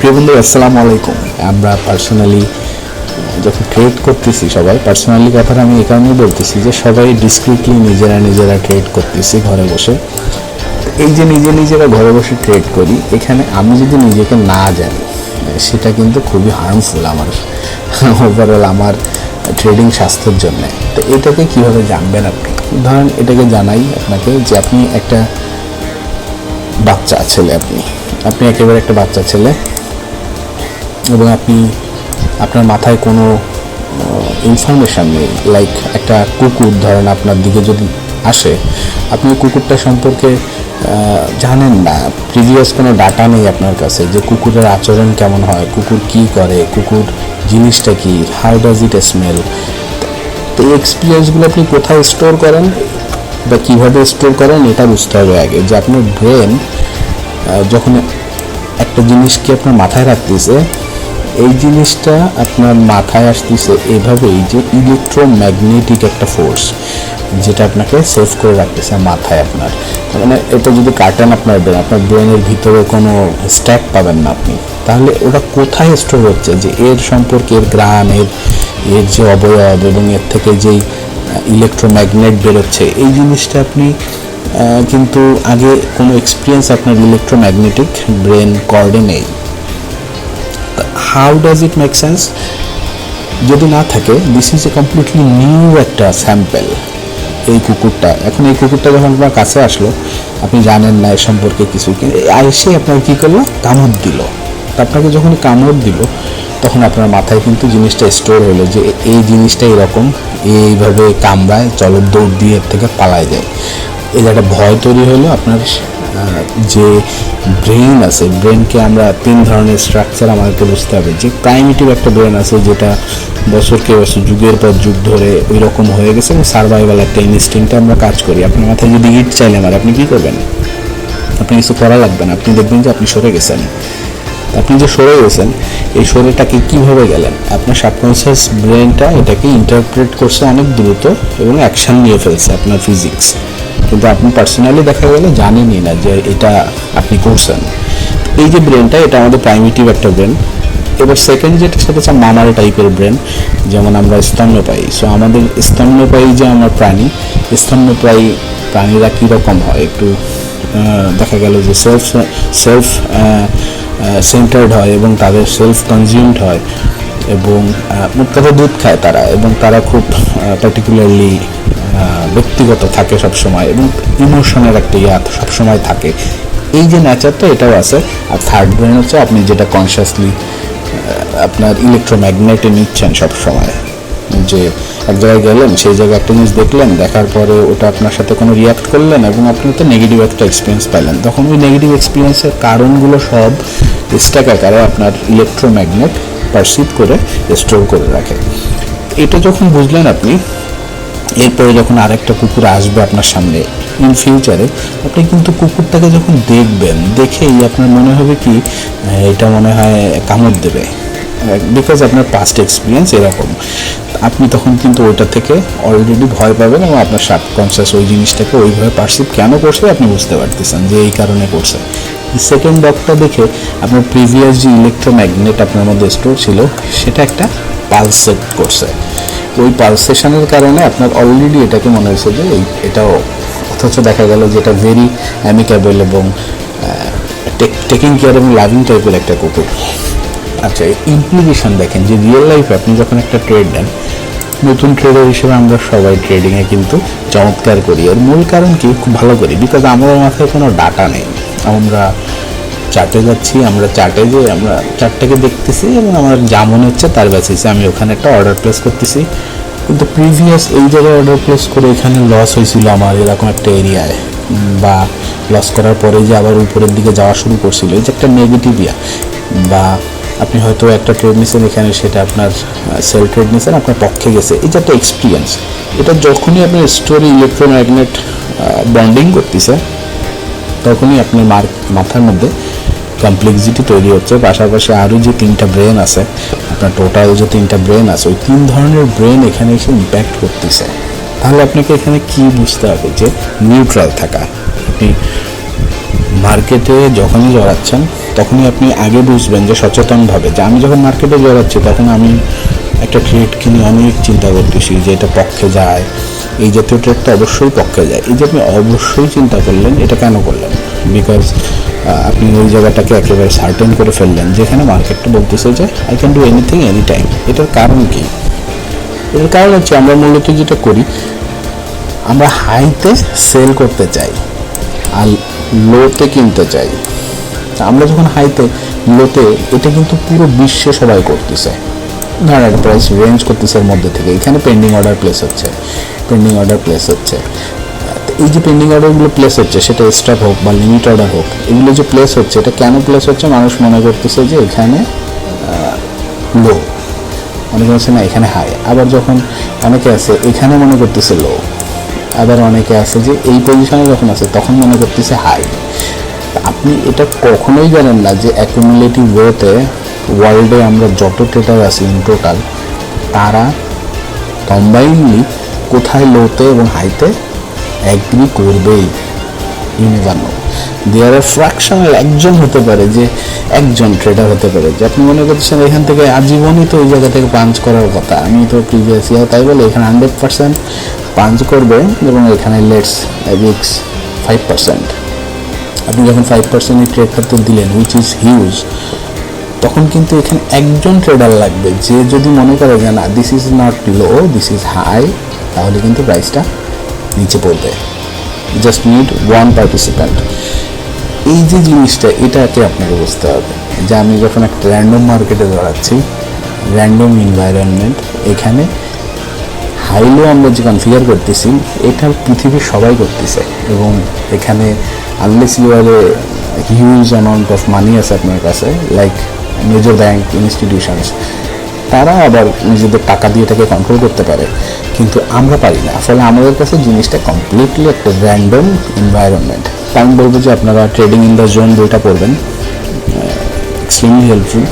প্রিয় বন্ধু, আসসালামু আলাইকুম। আমরা পার্সোনালি যখন ট্রেড করতেছি সবাই পার্সোনালি কথাটা আমি এই কারণেই বলতেছি যে সবাই ডিসক্রিটলি নিজেরা নিজেরা ট্রেড করতেছি ঘরে বসে। এই যে নিজে নিজেরা ঘরে বসে ট্রেড করি, এখানে আমি যদি নিজেকে না জানি, সেটা কিন্তু খুবই হার্মফুল আমার ওভারঅল আমার ট্রেডিং স্বাস্থ্যের জন্য। তো এটাকে কীভাবে জানবেন আপনি? ধরেন এটাকে জানাই আপনাকে যে আপনি একটা বাচ্চা ছেলে আপনি। আপনি একেবারে একটা বাচ্চা ছেলে এবং আপনি, আপনার মাথায় কোনো ইনফরমেশান নেই লাইক একটা কুকুর ধরেন আপনার দিকে যদি আসে, আপনি কুকুরটা সম্পর্কে জানেন না। প্রিভিয়াস কোনো ডাটা নেই আপনার কাছে যে কুকুরের আচরণ কেমন হয়, কুকুর কি করে, কুকুর জিনিসটা কি হাউ ডাজ ইট স্মেল তো এই এক্সপিরিয়েন্সগুলো আপনি কোথায় স্টোর করেন বা কীভাবে স্টোর করেন, এটা বুঝতে হবে আগে যে আপনার ব্রেন যখন একটা জিনিসকে আপনার মাথায় রাখতেছে এই জিনিসটা আপনার মাথায় আসতেছে এভাবেই যে ইলেকট্রোম্যাগনেটিক একটা ফোর্স যেটা আপনাকে সেভ করে রাখতেছে মাথায় আপনার। মানে এটা যদি কাটেন আপনার ব্রেন আপনার ব্রেনের ভিতরে কোনো স্ট্যাক পাবেন না আপনি। তাহলে ওটা কোথায় স্টোর হচ্ছে? যে এর সম্পর্কে এর গ্রাম, এর এর যে অবয়ব এবং এর থেকে যেই ইলেকট্রোম্যাগনেট বেরোচ্ছে, এই জিনিসটা আপনি কিন্তু আগে কোনো এক্সপিরিয়েন্স আপনার ইলেকট্রোম্যাগনেটিক ব্রেন কর্ডে নেই how does it make sense যদি না থাকে this is a completely new একটা স্যাম্পেল এই কুকুরটা, এখন এই কুকুরটা যখন আপনার কাছে আসলো, আপনি জানেন না এর সম্পর্কে কিছু এসে আপনার কী করল? কামড় দিল। আপনাকে যখন কামড় দিল, তখন আপনার মাথায় কিন্তু জিনিসটা স্টোর হলো যে এই জিনিসটা এরকম এইভাবে কামড়ায়, চলো দৌড় দিয়ে থেকে পালায় যায়। যে একটা ভয় তৈরি হলো আপনার যে ব্রেন আছে ব্রেনকে আমরা তিন ধরনের স্ট্রাকচার আমাদেরকে বুঝতে হবে। যে প্রাইমেটিভ একটা ব্রেন আছে যেটা বছরকে বছর, যুগের পর যুগ ধরে ওই রকম হয়ে গেছে এবং সার্ভাইভাল একটা ইনস্টিংটা আমরা কাজ করি। আপনার মাথায় যদি ইট চাইলে মারে আপনি কী করবেন? আপনি কিছু করা লাগবে না। আপনি দেখবেন যে আপনি সরে গেছেন। আপনি যে সরে গেছেন, এই সরেটাকে কীভাবে গেলেন? আপনার সাবকনসিয়াস ব্রেনটা এটাকে ইন্টারপ্রেট করছে অনেক দ্রুত এবং অ্যাকশন নিয়ে ফেলছে আপনার ফিজিক্স কিন্তু আপনি পার্সোনালি দেখা গেলে জানেনই না যে এটা আপনি করছেন। এই যে ব্রেনটা এটা আমাদের প্রাইমিটিভ একটা ব্রেন এবার সেকেন্ড যেটা, সেটা হচ্ছে মামার টাইপের ব্রেন যেমন আমরা স্তন্যপায়ী। সো আমাদের স্তন্যপায়ী যে আমার প্রাণী, স্তন্যপায়ী প্রাণীরা কীরকম হয়? একটু দেখা গেল যে সেলফ সেলফ সেন্টার্ড হয় এবং তাদের সেলফ কনজিউমড হয় এবং কথা দুধ খায় তারা এবং তারা খুব পার্টিকুলারলি ব্যক্তিগত থাকে সবসময় এবং ইমোশনের একটা ইয়া সবসময় থাকে। এই যে নেচারটা এটাও আছে। আর থার্ড ব্রেন হচ্ছে আপনি যেটা কনসিয়াসলি আপনার ইলেকট্রোম্যাগনেটে নিচ্ছেন সব সময় যে এক জায়গায় গেলেন, সেই জায়গায় একটা জিনিস দেখলেন, দেখার পরে ওটা আপনার সাথে কোনো রিয়াক্ট করলেন এবং আপনি তো নেগেটিভ একটা এক্সপিরিয়েন্স পেলেন তখন ওই নেগেটিভ এক্সপিরিয়েন্সের কারণগুলো সব স্ট্যাক আকারে আপনার ইলেকট্রোম্যাগনেট পারসিভ করে স্টোর করে রাখে। এটা যখন বুঝলেন আপনি এরপরে যখন আরেকটা কুকুর আসবে আপনার সামনে ইন ফিউচারে আপনি কিন্তু কুকুরটাকে যখন দেখবেন, দেখেই আপনার মনে হবে কি এটা মনে হয় কামড় দেবে। বিকজ আপনার পাস্ট এক্সপিরিয়েন্স এরকম। আপনি তখন কিন্তু ওইটা থেকে অলরেডি ভয় পাবেন এবং আপনার সাবকনসিয়াস ওই জিনিসটাকে ওইভাবে পারসিভ কেন করছে আপনি বুঝতে পারতেছেন যে এই কারণে করছে। সেকেন্ড ডগটা দেখে আপনার প্রিভিয়াস যে ইলেকট্রোম্যাগনেট আপনার মধ্যে স্টোর ছিল, সেটা একটা পালসেট করছে। ওই পালসেশনের কারণে আপনার অলরেডি এটাকে মনে হয়েছে যে এই এটাও, অথচ দেখা গেল যে এটা ভেরি অ্যামিকেবল এবং টেকিং কেয়ার এবং লাভিং টাইপের একটা কুকুর। আচ্ছা ইমপ্লিকেশন দেখেন যে রিয়েল লাইফে আপনি যখন একটা ট্রেড দেন নতুন ট্রেডার হিসেবে আমরা সবাই ট্রেডিংয়ে কিন্তু চমৎকার করি। এর মূল কারণ কি? খুব ভালো করি। বিকজ আমাদের মাথায় কোনো ডাটা নেই। আমরা চার্টে যাচ্ছি, আমরা চার্টে যে আমরা চার্টটাকে দেখতেছি এবং আমার যা মনে হচ্ছে তার বেসিসে আমি ওখানে একটা অর্ডার প্লেস করতেছি। কিন্তু প্রিভিয়াস এই জায়গায় অর্ডার প্লেস করে এখানে লস হয়েছিল আমার এরকম একটা এরিয়ায় বা লস করার পরে যে আবার উপরের দিকে যাওয়া শুরু করছিল, এই যে একটা নেগেটিভ ইয়া। বা আপনি হয়তো একটা ট্রেড নিছেন এখানে, সেটা আপনার সেল ট্রেড নিছেন, আপনার পক্ষে গেছে। এই যে একটা এক্সপিরিয়েন্স এটা যখনই আপনি স্টোরি ইলেকট্রোম্যাগনেট বন্ডিং করতেছে, তখনই আপনার মার মাথার মধ্যে কমপ্লেক্সিটি তৈরি হচ্ছে। পাশাপাশি আরও যে তিনটা ব্রেন আছে, আপনার টোটাল যে তিনটা ব্রেন আছে, ওই তিন ধরনের ব্রেন এখানে এসে ইম্প্যাক্ট করতেছে। তাহলে আপনাকে এখানে কি বুঝতে হবে? যে নিউট্রাল থাকা। আপনি মার্কেটে যখনই জড়াচ্ছেন, তখনই আপনি আগে বুঝবেন যে সচেতনভাবে, যে আমি যখন মার্কেটে জড়াচ্ছি, তখন আমি একটা ট্রেড কিনে অনেক চিন্তা করতেছি, যে এটা পক্ষে যায়। এই জাতীয় ট্রেড তো অবশ্যই পক্ষে যায়। এই যে আপনি অবশ্যই চিন্তা করলেন, এটা কেন করলেন? বিকজ আপনি ওই জায়গাটাকে একেবারে সার্টেন করে ফেললেন, যেখানে মার্কেটটা বলতেছে যে I can do anything any time এটার কারণ কি? এর কারণ হচ্ছে আমরা মূলত যেটা করি, আমরা হাইতে সেল করতে চাই আর লোতে কিনতে চাই। আমরা যখন হাইতে লোতে এটা কিন্তু পুরো বিশ্বে সবাই করতেছে। ধরেন একটা প্রাইস রেঞ্জ করতেছে এর মধ্যে থেকে। এখানে পেন্ডিং অর্ডার প্লেস হচ্ছে। পেন্ডিং অর্ডার প্লেস হচ্ছে। এই যে পেন্ডিং অর্ডারগুলো প্লেস হচ্ছে, সেটা স্টক হোক বা লিমিট অর্ডার হোক, এগুলো যে প্লেস হচ্ছে, এটা কেন প্লেস হচ্ছে? মানুষ মনে করতেছে যে এখানে লো অনেকে আছে না, এখানে হাই আবার যখন অনেকে আছে, এখানে মনে করতেছে লো আবার অনেকে আছে যে এই পজিশনে যখন আছে, তখন মনে করতেছে হাই আপনি এটা কখনোই জানেন না যে অ্যাকুমুলেটিভ ওয়েতে ওয়ার্ল্ডে আমরা যত ট্রেডার আছি ইন টোটাল তারা কম্বাইনলি কোথায় লোতে এবং হাইতে অ্যাগ্রি করবেই ইউনিভার দেয়ার আর ফ্র্যাকশনাল একজন হতে পারে যে একজন ট্রেডার হতে পারে যে আপনি মনে করছেন এখান থেকে আজীবনই তো ওই জায়গা থেকে পাঞ্চ করার কথা। আমি তো প্রিভিয়াস ইয়ার তাই বলে এখানে হান্ড্রেড পার্সেন্ট পাঞ্চ করবে এবং এখানে লেটস রিক্স ফাইভ পার্সেন্ট আপনি যখন ফাইভ পার্সেন্ট এই ট্রেডটাতে দিলেন উইচ ইজ হিউজ তখন কিন্তু এখানে একজন ট্রেডার লাগবে যে যদি মনে করে যে না this is not low this is high তাহলে কিন্তু প্রাইসটা নিচে পড়বে। জাস্ট নিড ওয়ান পার্টিসিপ্যান্ট এই যে জিনিসটা, এটাকে আপনাকে বুঝতে হবে যে আমি যখন একটা র্যান্ডম মার্কেটে দাঁড়াচ্ছি র্যান্ডম এনভায়রনমেন্ট এখানে হাইলো আমরা যে কনফিগার করতেছি, এটা পৃথিবীর সবাই করতেছে এবং এখানে unless a huge amount of money আছে আপনার কাছে লাইক মেজর ব্যাংক ইনস্টিটিউশনস তারা আবার নিজেদের টাকা দিয়ে এটাকে কন্ট্রোল করতে পারে। কিন্তু আমরা পারি না। ফলে আমাদের কাছে জিনিসটা কমপ্লিটলি একটা র্যান্ডম এনভায়রনমেন্ট আমি বলব যে আপনারা ট্রেডিং ইন দ্য জোন বইটা পড়বেন। এক্সট্রিমলি হেল্পফুল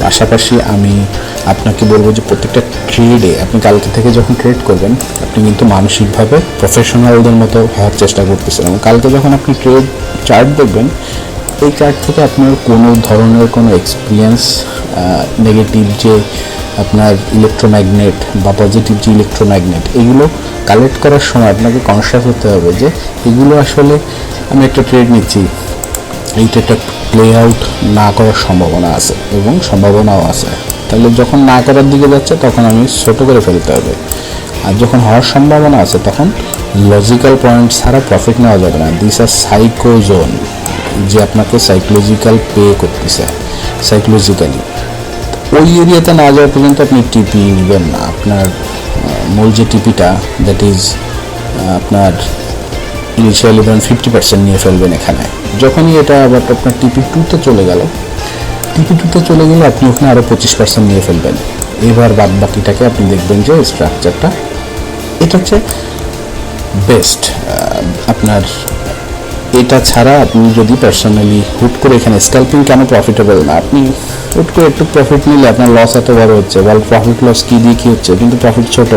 পাশাপাশি আমি আপনাকে বলব যে প্রত্যেকটা ট্রেডে আপনি কালকে থেকে যখন ট্রেড করবেন, আপনি কিন্তু মানসিকভাবে প্রফেশনালদের মতো হওয়ার চেষ্টা করতেছেন। এবং কালকে যখন আপনি ট্রেড চার্ট দেখবেন, এই চার্ট থেকে আপনার কোনো ধরনের কোনো এক্সপিরিয়েন্স নেগেটিভ যে আপনার ইলেকট্রোম্যাগনেট বা পজিটিভ যে ইলেকট্রোম্যাগনেট এগুলো কালেক্ট করার সময় আপনাকে কনসিয়াস হতে হবে যে এগুলো আসলে আমি একটা ট্রেড নিচ্ছি। এইটা একটা প্লে আউট না করার সম্ভাবনা আছে এবং সম্ভাবনাও আছে। তাহলে যখন না করার দিকে যাচ্ছে, তখন আমি ছোটো করে ফেলতে হবে। আর যখন হওয়ার সম্ভাবনা আছে, তখন লজিক্যাল পয়েন্ট ছাড়া প্রফিট নেওয়া যাবে না। দিস আর সাইকোজোন যে আপনাকে সাইকোলজিক্যাল পে করতেছে সাইকোলজিক্যালি ওই এরিয়াতে না যাওয়া পর্যন্ত আপনি টিপি নেবেন না। আপনার মূল যে টিপিটা দ্যাট ইজ আপনার ইনিশিয়ালি ধরেন ফিফটি পার্সেন্ট নিয়ে ফেলবেন এখানে। যখনই এটা আবার আপনার টিপি টুতে চলে গেল টিপি টুতে চলে গেলে আপনি ওখানে আরও পঁচিশ পার্সেন্ট নিয়ে ফেলবেন। এবার বাদ বাকিটাকে আপনি দেখবেন যে স্ট্রাকচারটা এটা হচ্ছে বেস্ট আপনার এটা ছাড়া আপনি যদি পার্সোনালি হুট করে এখানে স্ক্যাল্পিং কেন প্রফিটেবল না? আপনি হুট করে একটু প্রফিট নিলে আপনার লস এত বড় হচ্ছে। বল প্রফিট লস কী দিয়ে কী হচ্ছে? কিন্তু প্রফিট ছোট।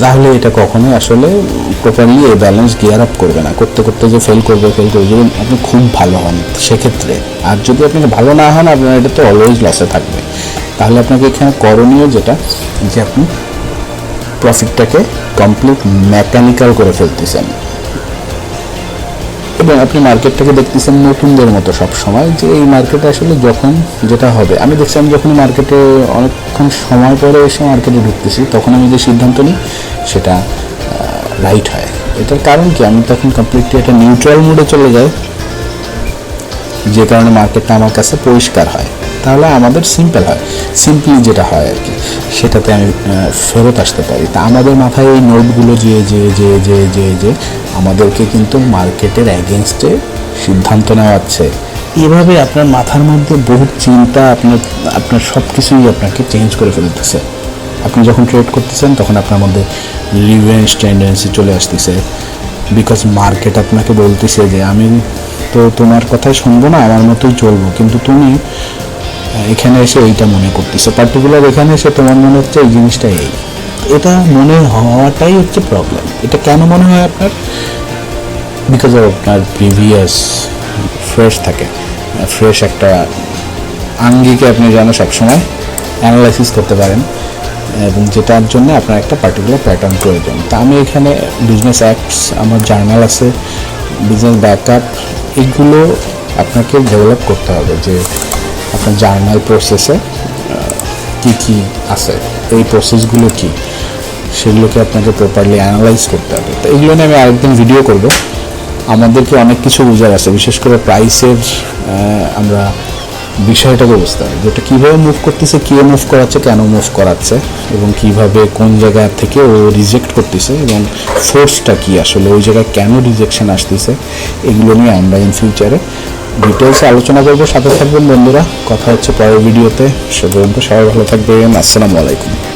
তাহলে এটা কখনোই আসলে প্রপারলি এই ব্যালেন্স গিয়ার আপ করবে না। করতে করতে যে ফেল করবে ফেল করবে, যদি আপনি খুব ভালো হন সেক্ষেত্রে। আর যদি আপনি ভালো না হন, আপনার এটা তো অলওয়েজ লসে থাকবে। তাহলে আপনাকে এখানে করণীয় যেটা, যে আপনি প্রফিটটাকে কমপ্লিট মেকানিক্যাল করে ফেলতেছেন। এবং আপনি মার্কেটটাকে দেখতেছেন নতুনদের মতো সব সময় যে এই মার্কেটে আসলে যখন যেটা হবে। আমি দেখছি আমি যখন মার্কেটে অনেকক্ষণ সময় পরে এসে মার্কেটে ঢুকতেছি, তখন আমি যে সিদ্ধান্ত নিই, সেটা রাইট হয়। এটার কারণ কি? আমি তখন কমপ্লিটলি একটা নিউট্রাল মুডে চলে যাই। যে কারণে মার্কেটটা আমার কাছে পরিষ্কার হয়। তাহলে আমাদের সিম্পল হয়। সিম্পলি যেটা হয় আর কি, সেটাতে আমি ফেরত আসতে পারি। তা আমাদের মাথায় এই নোটগুলো যে যে যে যে যে যে আমাদেরকে কিন্তু মার্কেটের অ্যাগেনস্টে সিদ্ধান্ত নেওয়াচ্ছে এভাবে আপনার মাথার মধ্যে বহু চিন্তা আপনার আপনার সব কিছুই আপনাকে চেঞ্জ করে ফেলতেছে। আপনি যখন ট্রেড করতেছেন, তখন আপনার মধ্যে রিভেঞ্জ টেন্ডেন্সি চলে আসতেছে। বিকজ মার্কেট আপনাকে বলতেছে যে, আমি তো তোমার কথাই শুনব না, আমার মতোই চলবো। কিন্তু তুমি এখানে এসে এইটা মনে করতেছে। পার্টিকুলার এখানে এসে তোমার মনে হচ্ছে এই জিনিসটা এই। এটা মনে হওয়াটাই হচ্ছে প্রবলেম এটা কেন মনে হয় আপনার? বিকজ অফ আপনার প্রিভিয়াস ফ্রেশ থাকে। ফ্রেশ একটা আঙ্গিকে আপনি যেন সবসময় অ্যানালাইসিস করতে পারেন। এবং যেটার জন্য আপনার একটা পার্টিকুলার প্যাটার্ন প্রয়োজন। তা আমি এখানে বিজনেস অ্যাপস আমার জার্নাল আছে। বিজনেস ব্যাকআপ এগুলো আপনাকে ডেভেলপ করতে হবে যে আপনার জার্নাল প্রসেসে কী কী আছে, এই প্রসেসগুলো কী, সেগুলোকে আপনাকে প্রপারলি অ্যানালাইজ করতে হবে। তো এইগুলো নিয়ে আমি আরেকদিন ভিডিও করব। আমাদেরকে অনেক কিছু বোঝার আছে, বিশেষ করে প্রাইসের আমরা বিষয়টাকে বুঝতে হবে যেটা কীভাবে মুভ করতেছে, কে মুভ করাচ্ছে, কেন মুভ করাচ্ছে, এবং কীভাবে কোন জায়গা থেকে ও রিজেক্ট করতেছে, এবং ফোর্সটা কি আসলে, ওই জায়গায় কেন রিজেকশন আসতেছে, এগুলো নিয়ে আমরা ইন ফিউচারে ডিটেলসে আলোচনা করব। সাথে থাকবেন বন্ধুরা। কথা হচ্ছে পরের ভিডিওতে সে পর্যন্ত সবাই ভালো থাকবেন। আসসালামু আলাইকুম।